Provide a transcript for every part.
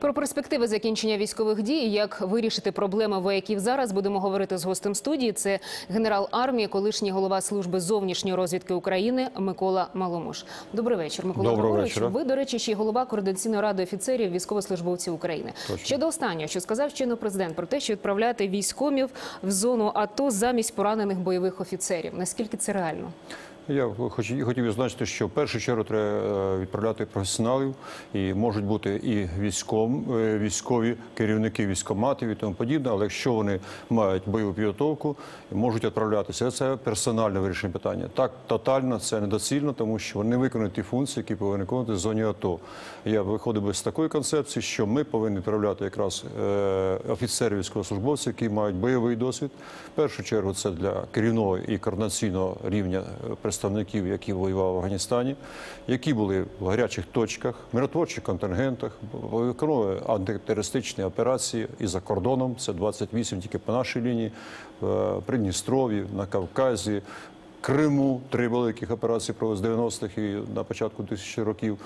Про перспективи закінчення військових дій, і як вирішити проблеми вояків зараз, будемо говорити з гостем студії. Це генерал армії, колишній голова служби зовнішньої розвідки України Микола Маломуш. Добрий вечір, Микола вечора. Ви, до речі, ще й голова координаційної ради офіцерів військовослужбовців України. Точно. Щодо останнього, що сказав щойно президент про те, що відправляти військомів в зону АТО замість поранених бойових офіцерів. Наскільки це реально? Я хотів відзначити, що в першу чергу треба е, відправляти професіоналів, і можуть бути і військом, е, військові керівники військоматів і тому подібне. Але якщо вони мають бойову підготовку, можуть відправлятися. Це персональне вирішення питання. Так тотально це недоцільно, тому що вони виконують ті функції, які повинні виконувати в зоні АТО. Я виходив би з такої концепції, що ми повинні відправляти якраз е, офіцерів військовослужбовців, які мають бойовий досвід. В першу чергу це для керівного і координаційного рівня е, представників, які воювали в Афганістані, які були в гарячих точках, миротворчих контингентах, виконували антитерористичні операції і за кордоном. Це 28 тільки по нашій лінії, в Придністров'ї, на Кавказі. Криму три великих операції провели з 90-х і на початку 2000 років.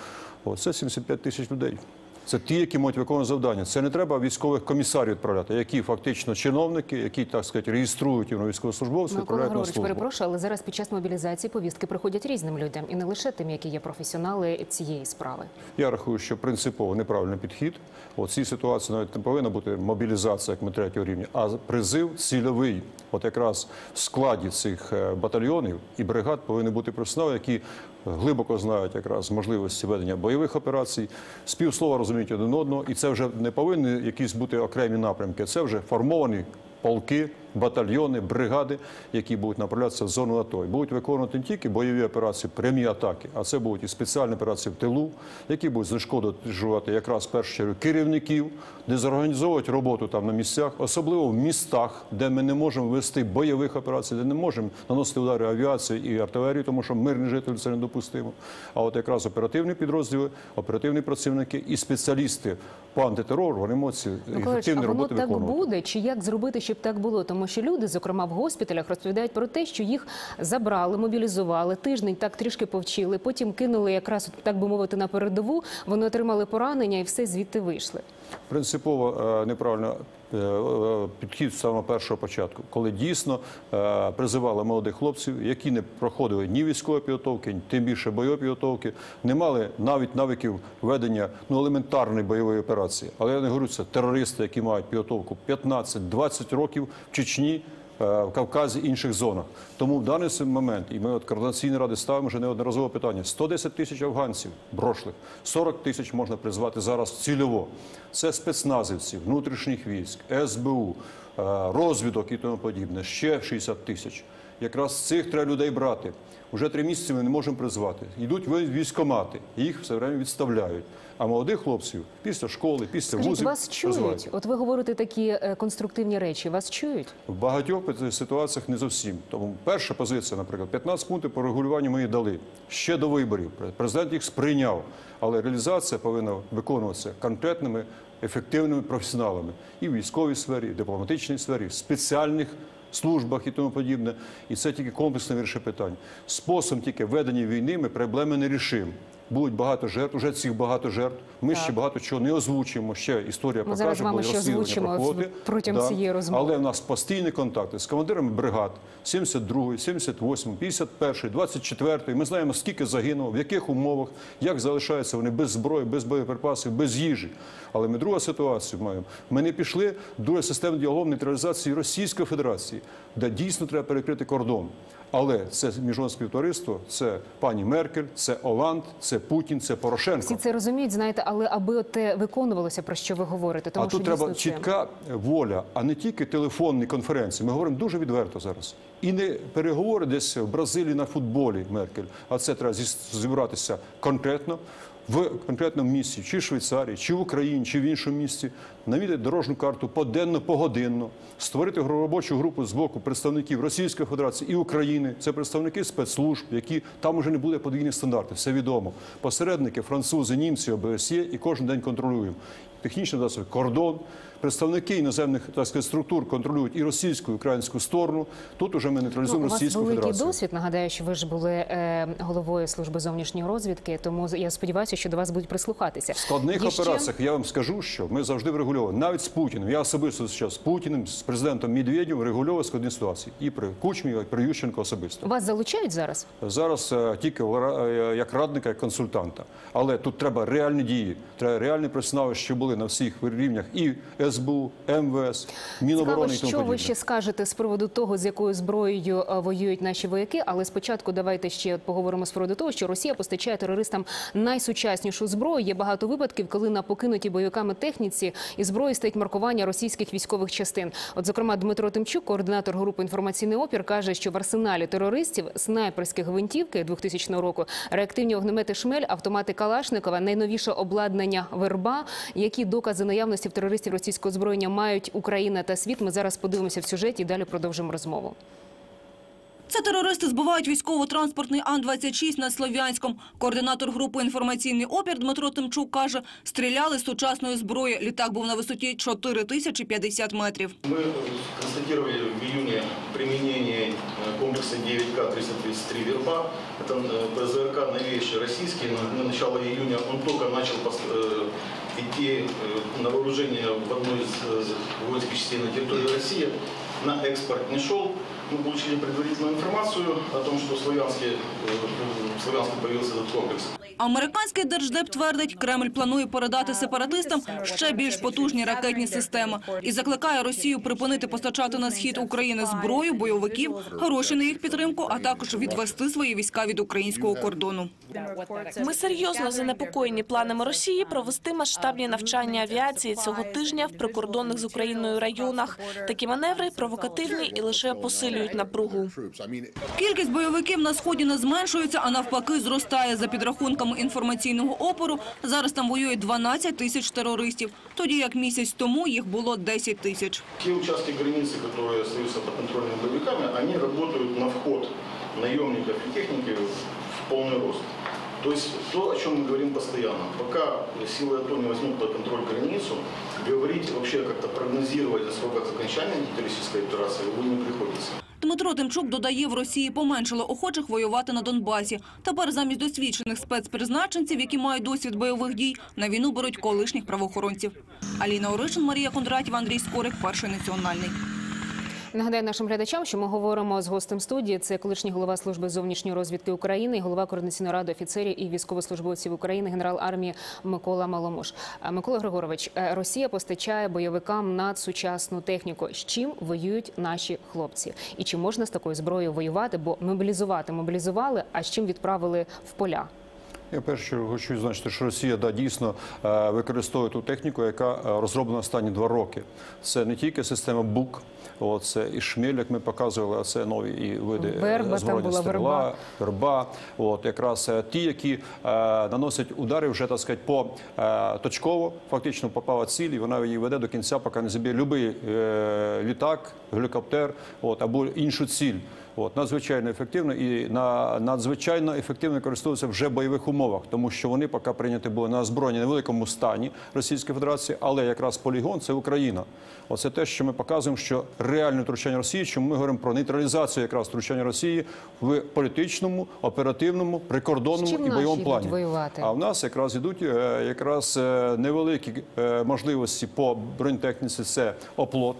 О, це 75 тисяч людей. Це ті, які можуть виконувати завдання. Це не треба військових комісарів відправляти, які фактично чиновники, які так сказати реєструють військовослужбовців, відправляють на службу. перепрошую, але зараз під час мобілізації повістки приходять різним людям, і не лише тим, які є професіонали цієї справи. Я рахую, що принципово неправильний підхід. У цій ситуації навіть не повинна бути мобілізація як ми третього рівня, а призив цільовий. От якраз в складі цих е, батальйонів і бригад повинні бути професіонали, які глибоко знають якраз можливості ведення бойових операцій, співслова розуміють один одного, і це вже не повинні якісь бути окремі напрямки. Це вже формовані полки, батальйони, бригади, які будуть направлятися в зону АТО. І будуть виконувати не тільки бойові операції, прямі атаки, а це будуть і спеціальні операції в тилу, які будуть знешкоджувати якраз в першу чергу керівників, де зорганізовують роботу там на місцях, особливо в містах, де ми не можемо вести бойових операцій, де не можемо наносити удари авіації і артилерії, тому що мирні жителі це недопустимо. А от якраз оперативні підрозділи, оперативні працівники і спеціалісти по антитерору, вони а ефективні роботи так виконувати. буде? Чи як зробити, щоб так було? Тому що люди, зокрема в госпіталях, розповідають про те, що їх забрали, мобілізували, тиждень так трішки повчили, потім кинули якраз так би мовити на передову. Вони отримали поранення і все звідти вийшли. Принципово е, неправильно підхід з самого першого початку, коли дійсно е, призивали молодих хлопців, які не проходили ні військової підготовки, тим більше бойової підготовки, не мали навіть навиків ведення ну, елементарної бойової операції. Але я не говорю, це терористи, які мають підготовку 15-20 років в Чечні. Е, В Кавказі інших зонах. Тому в даний момент, і ми от координаційні ради ставимо вже неодноразове питання: 110 тисяч афганців брошлих, 40 тисяч можна призвати зараз цільово. Це спецназівці, внутрішніх військ, СБУ, е, розвідок і тому подібне. Ще 60 тисяч. Якраз цих треба людей брати. Уже три місяці ми не можемо призвати. Йдуть військомати, їх все время відставляють. А молодих хлопців після школи, після Скажіть, вузів вас чують? призивають. От ви говорите такі е, конструктивні речі. Вас чують? В багатьох ситуаціях не зовсім. Тому перша позиція, наприклад, 15 пунктів по регулюванню ми її дали ще до виборів. Президент їх сприйняв, але реалізація повинна виконуватися конкретними ефективними професіоналами і в військовій сфері, і в дипломатичній сфері, в спеціальних службах і тому подібне. І це тільки комплексне вирішення питань. Способом тільки ведення війни ми проблеми не рішимо. Будуть багато жертв, уже цих багато жертв. Ми ще багато чого не озвучуємо. Ще історія Ми покаже, ще розслідування проходити. протягом цієї розмови. Але в нас постійні контакти з командирами бригад 72, 78, 51, 24. Ми знаємо, скільки загинуло, в яких умовах, як залишаються вони без зброї, без боєприпасів, без їжі. Але ми друга ситуацію маємо. Ми не пішли друга система діалогу нейтралізації Російської Федерації, де дійсно треба перекрити кордон. Але це міжнародне співтовариство, це пані Меркель, це Оланд, це Путін, це Порошенко. Всі це розуміють, знаєте, але аби те виконувалося, про що ви говорите, тому а що тут треба це- чітка воля, а не тільки телефонні конференції. Ми говоримо дуже відверто зараз. І не переговори десь в Бразилії на футболі Меркель, а це треба зі- зібратися конкретно. В конкретному місці, чи в Швейцарії, чи в Україні, чи в іншому місці, навідати дорожню карту поденно, погодинно, створити робочу групу з боку представників Російської Федерації і України. Це представники спецслужб, які там уже не буде подвійних стандартів, все відомо. Посередники, французи, німці, ОБСЄ і кожен день контролюємо. технічні засоби, кордон. Представники іноземних так сказати, структур контролюють і російську, і українську сторону. Тут уже ми Ну, нейтралізуємо у вас Російську великий Федерацію. досвід. Нагадаю, що ви ж були е, головою служби зовнішньої розвідки, тому я сподіваюся, що до вас будуть прислухатися. В складних ще- операціях я вам скажу, що ми завжди врегульовуємо. Навіть з Путіним. Я особисто зараз з Путіним, з президентом Медведєвим регульовую складні ситуації. І при Кучмі, і при Ющенко особисто. Вас залучають зараз? Зараз е, тільки е, як радника, як консультанта. Але тут треба реальні дії, треба реальні професіонали, що були на всіх рівнях і СБУ, МВС, Цікаво, Міноборони і тому що ви ще скажете з приводу того, з якою зброєю е, воюють наші вояки. Але спочатку давайте ще поговоримо з приводу того, що Росія постачає терористам найсучаснішу зброю. Є багато випадків, коли на покинутій бойовиками техніці і зброї стоїть маркування російських військових частин. От, зокрема, Дмитро Тимчук, координатор групи інформаційний опір, каже, що в арсеналі терористів снайперські гвинтівки 2000 року, реактивні огнемети Шмель, автомати Калашникова, найновіше обладнання Верба. Які докази наявності в терористів російського озброєння мають Україна та світ? Ми зараз подивимося в сюжеті і далі продовжимо розмову. Це терористи збивають військово-транспортний Ан-26 над Слов'янськом. Координатор групи «Інформаційний опір» Дмитро Тимчук каже, стріляли з сучасної зброї. Літак був на висоті 4050 метрів. Мы констатировали в июне применение э, комплекса 9К-333 «Верба». Это э, ПЗРК новейший российский. На, на начало июня он только начал пос- э, идти э, на вооружение в одной из э, воинских частей на территории России. На экспорт не шел. Мы получили предварительную информацию о том, что в Славянске, э, в Славянске появился этот комплекс. Американський держдеп твердить, Кремль планує передати сепаратистам ще більш потужні ракетні системи і закликає Росію припинити постачати на схід України зброю, бойовиків, гроші на їх підтримку, а також відвести свої війська від українського кордону. Ми серйозно занепокоєні планами Росії провести масштабні навчання авіації цього тижня в прикордонних з Україною районах. Такі маневри провокативні і лише посилюють напругу. Кількість бойовиків на сході не зменшується, а навпаки зростає. За підрахунками інформаційного опору, зараз там воює 12 тисяч терористів, тоді як місяць тому їх було 10 тисяч. Те участки границы, которые остаются под контролем боевиками, они работают на вход наемников и техники в полный рост. То есть то, о чем мы говорим постоянно. Пока силы АТО не возьмут под контроль границу, говорить вообще как-то прогнозировать о сроках окончания антитеррористической операции, увы, не приходится. Дмитро Тимчук додає, в Росії поменшало охочих воювати на Донбасі. Тепер замість досвідчених спецпризначенців, які мають досвід бойових дій, на війну беруть колишніх правоохоронців. Аліна Оришин, Марія Кондратів, Андрій Скорик, Перший національний. Нагадаю нашим глядачам, що ми говоримо з гостем студії. Це колишній голова служби зовнішньої розвідки України, голова координаційної ради офіцерів і військовослужбовців України, генерал армії Микола Маломуш. Микола Григорович, е, Росія постачає бойовикам надсучасну техніку. З чим воюють наші хлопці? І чи можна з такою зброєю воювати? Бо мобілізувати мобілізували, а з чим відправили в поля? Я першу чергу хочу відзначити, що Росія да, дійсно е, використовує ту техніку, яка е, розроблена останні два роки. Це не тільки система БУК, от, це і шмель, як ми показували, а це нові і види е, Верба, була стріла, верба. верба. От, якраз ті, які е, наносять удари вже, так сказати, по е, точково, фактично попала ціль, і вона її веде до кінця, поки не заб'є будь-який е, літак, гелікоптер от, або іншу ціль. От, надзвичайно ефективно і на надзвичайно ефективно користуються вже в бойових умовах, тому що вони поки прийняті були на озброєнні в невеликому стані Російської Федерації, але якраз полігон це Україна. Оце те, що ми показуємо, що реальне втручання Росії, чому ми говоримо про нейтралізацію якраз втручання Росії в політичному, оперативному, прикордонному і бойовому плані. воювати? А в нас якраз ідуть е, якраз е, невеликі е, можливості по бронетехніці. Це оплот,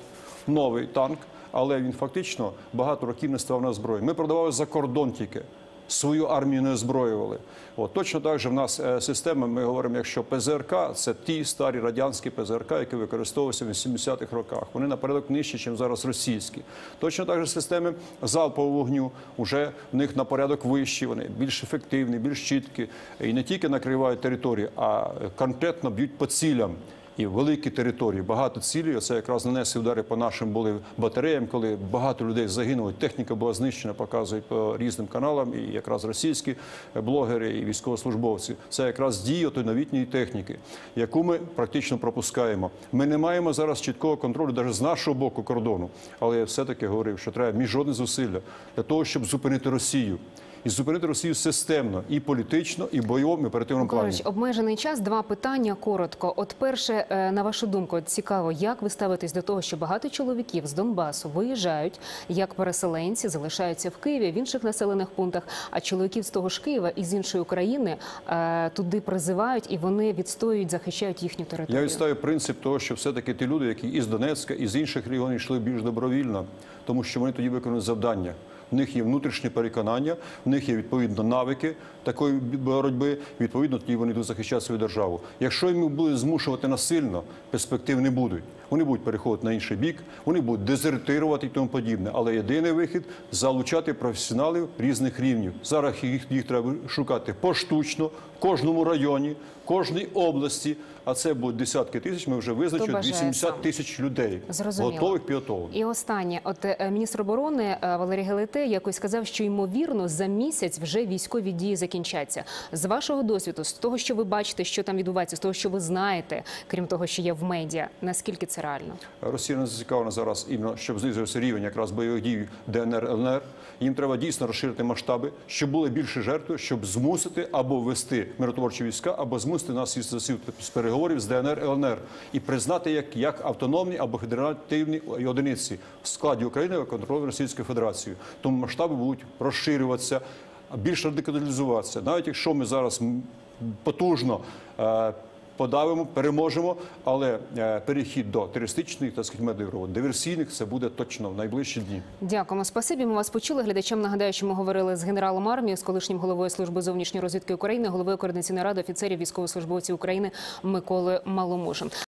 новий танк, але він фактично багато років не став на зброю. Ми продавали за кордон тільки. Свою армію не озброювали. От точно так же в нас е, система. Ми говоримо, якщо ПЗРК це ті старі радянські ПЗРК, які використовувалися в 80-х роках. Вони на порядок нижчі, ніж зараз російські. Точно так же системи залпового вогню вже в них на порядок вищі. Вони більш ефективні, більш чіткі і не тільки накривають територію, а конкретно б'ють по цілям. І великі території, багато цілей. Це якраз нанесли удари по нашим були батареям, коли багато людей загинули. Техніка була знищена, показують по різним каналам. І якраз російські блогери і військовослужбовці. Це якраз дія тої новітньої техніки, яку ми практично пропускаємо. Ми не маємо зараз чіткого контролю, навіть з нашого боку кордону. Але я все таки говорив, що треба міжнародні зусилля для того, щоб зупинити Росію. І зупинити Росію системно і політично, і в бойовому, і оперативному плані. Обмежений час. Два питання коротко. От перше, е, на вашу думку, цікаво, як ви ставитесь до того, що багато чоловіків з Донбасу виїжджають як переселенці, залишаються в Києві в інших населених пунктах, а чоловіків з того ж Києва і з іншої України е, туди призивають і вони відстоюють, захищають їхню територію. Я відставив принцип того, що все-таки ті люди, які із Донецька, із інших регіонів йшли більш добровільно, тому що вони тоді виконують завдання. В них є внутрішні переконання, в них є відповідно навики такої боротьби. Відповідно, тоді вони йдуть захищати свою державу. Якщо їм будуть змушувати насильно, перспектив не будуть. Вони будуть переходити на інший бік, вони будуть дезертирувати і тому подібне. Але єдиний вихід залучати професіоналів різних рівнів. Зараз їх, їх треба шукати поштучно, в кожному районі, в кожній області. А це будуть десятки тисяч. Ми вже визначили бажає 80 тисяч людей, Зрозуміло. готових підготовлених. І останнє, от е, міністр оборони е, Валерій Гелете якось сказав, що ймовірно за місяць вже військові дії закінчаться. З вашого досвіду, з того, що ви бачите, що там відбувається, з того, що ви знаєте, крім того, що є в медіа, наскільки це реально? Росія не зацікавлена зараз іменно, щоб знизився рівень якраз бойових дій ДНР ЛНР. Їм треба дійсно розширити масштаби, щоб були більше жертв, щоб змусити або ввести миротворчі війська, або змусити нас із засів з переговорів з ДНР ЛНР і признати як, як автономні або федеративні одиниці в складі України контролю Російської Федерації. Тому масштаби будуть розширюватися, більш радикалізуватися. Навіть якщо ми зараз потужно. Подавимо, переможемо, але е, перехід до терористичних та скажімо, диверсійних це буде точно в найближчі дні. Дякуємо. Спасибі. Ми вас почули. Глядачам нагадаю, що ми говорили з генералом армії, з колишнім головою служби зовнішньої розвідки України, головою координаційної ради офіцерів військовослужбовців України Миколи Маломушем.